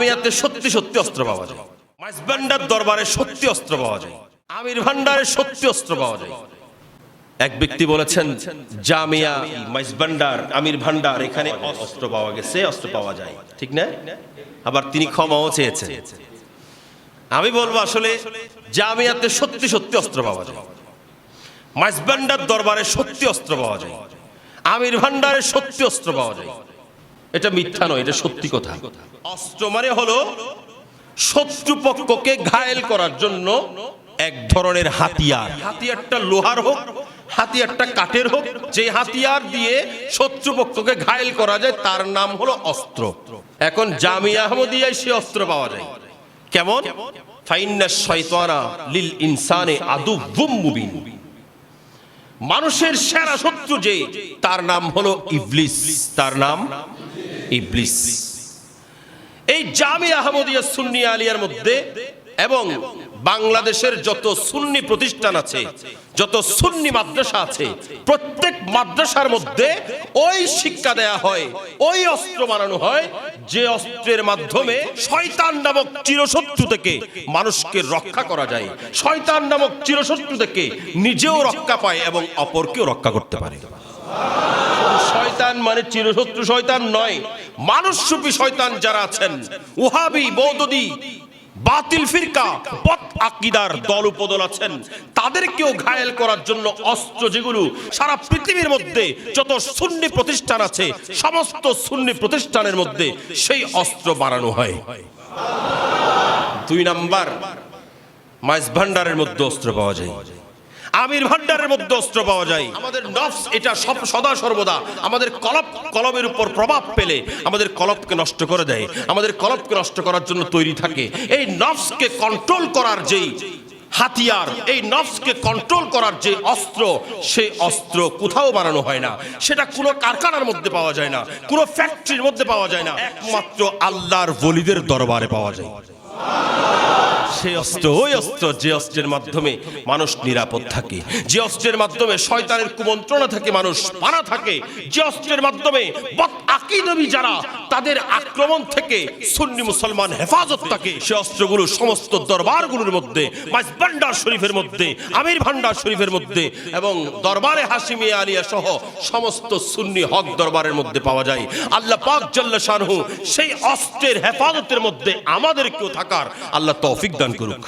জামিয়াতে সত্যি সত্যি অস্ত্র পাওয়া যায়। মাইজবান্ডার দরবারে সত্যি অস্ত্র পাওয়া যায়। আমির ভান্ডারে সত্যি অস্ত্র পাওয়া যায়। এক ব্যক্তি বলেছেন, জামিয়া মাইজবান্ডার আমির ভান্ডার, এখানে অস্ত্র পাওয়া গেছে, অস্ত্র পাওয়া যায়। ঠিক না? আবার তিনি ক্ষমাও চেয়েছেন। আমি বলব আসলে, জামিয়াতে সত্যি সত্যি অস্ত্র পাওয়া যায়। মাইজবান্ডার দরবারে সত্যি অস্ত্র পাওয়া যায়। আমির ভান্ডারে সত্যি অস্ত্র পাওয়া যায়। এটা মিথ্যা নয়, এটা সত্যি কথা। অস্ত্র মানে হলো শত্রুপক্ষকে ঘায়েল করার জন্য এক ধরনের হাতিয়ার। হাতিয়ারটা লোহার হোক, হাতিয়ারটা কাঠের হোক, যে হাতিয়ার দিয়ে শত্রুপক্ষকে ঘায়েল করা যায়, তার নাম হলো অস্ত্র। এখন জামিয়া আহমদিয়ায় সে অস্ত্র পাওয়া যায়। কেমন? ফাইন্না শয়তানা লিল ইনসানে আদুব্বুম মুবিন। মানুষের সেরা শত্রু যে, তার নাম হলো ইবলিস। তার নাম? ইবলিস। এই জামি আহমদিয়া সুন্নি আলিয়ার মধ্যে এবং বাংলাদেশের যত সুন্নি প্রতিষ্ঠান আছে, যত সুন্নি মাদ্রাসা আছে, প্রত্যেক মাদ্রাসার মধ্যে ওই শিক্ষা দেয়া হয়, ওই অস্ত্র বানানো হয়, যে অস্ত্রের মাধ্যমে শয়তান নামক চিরশত্রু থেকে মানুষকে রক্ষা করা যায়। শয়তান নামক চিরশত্রু থেকে নিজেও রক্ষা পায় এবং অপরকেও রক্ষা করতে পারে। শয়তান মানে চিরশত্রু শয়তান নয়, মানুষরূপী শয়তান যারা আছেন, উহাবি বৌদি বাতিল ফিরকা পথ আকিদার দল উপদল আছেন। তাদেরকেও ঘায়েল করার জন্য অস্ত্র যেগুলো সারা পৃথিবীর মধ্যে যত সুন্নি প্রতিষ্ঠান আছে, সমস্ত সুন্নি প্রতিষ্ঠানের মধ্যে সেই অস্ত্র বাড়ানো হয়। দুই নাম্বার মাইজ ভান্ডারের মধ্যে অস্ত্র পাওয়া যায়। আমির ভান্ডারের মধ্যে অস্ত্র পাওয়া যায়। আমাদের নফস এটা সব সদা সর্বদা। আমাদের কলপ, কলমের উপর প্রভাব পেলে আমাদের কলপকে নষ্ট করে দেয়। আমাদের কলপকে নষ্ট করার জন্য তৈরি থাকে। এই নফসকে কন্ট্রোল করার যেই হাতিয়ার, এই নফসকে কন্ট্রোল করার যে অস্ত্র, সেই অস্ত্র কোথাও বানানো হয় না। সেটা কোনো কারখানার মধ্যে পাওয়া যায় না, কোনো ফ্যাক্টরির মধ্যে পাওয়া যায় না। একমাত্র আল্লাহর বলিদের দরবারে পাওয়া যায়। সেই অস্ত্র, ওই অস্ত্র যে অস্ত্রের মাধ্যমে মানুষ নিরাপদ থাকে, যে অস্ত্রের মাধ্যমে শয়তানের কুমন্ত্রণা থাকে, মানুষ পানা থাকে, যে অস্ত্রের মাধ্যমে বদ আকিদবি যারা, তাদের আক্রমণ থেকে সুন্নি মুসলমান হেফাজত থাকে। সে অস্ত্রগুলো সমস্ত দরবারগুলোর মধ্যে ভান্ডার শরীফের মধ্যে, আমির ভান্ডার শরীফের মধ্যে এবং দরবারে হাসিমি আলিয়া সহ সমস্ত সুন্নি হক দরবারের মধ্যে পাওয়া যায়। আল্লাহ পাক জাল্লা শাহরু সেই অস্ত্রের হেফাজতের মধ্যে আমাদেরকেও থাকার আল্লাহ তৌফিক দান করুক।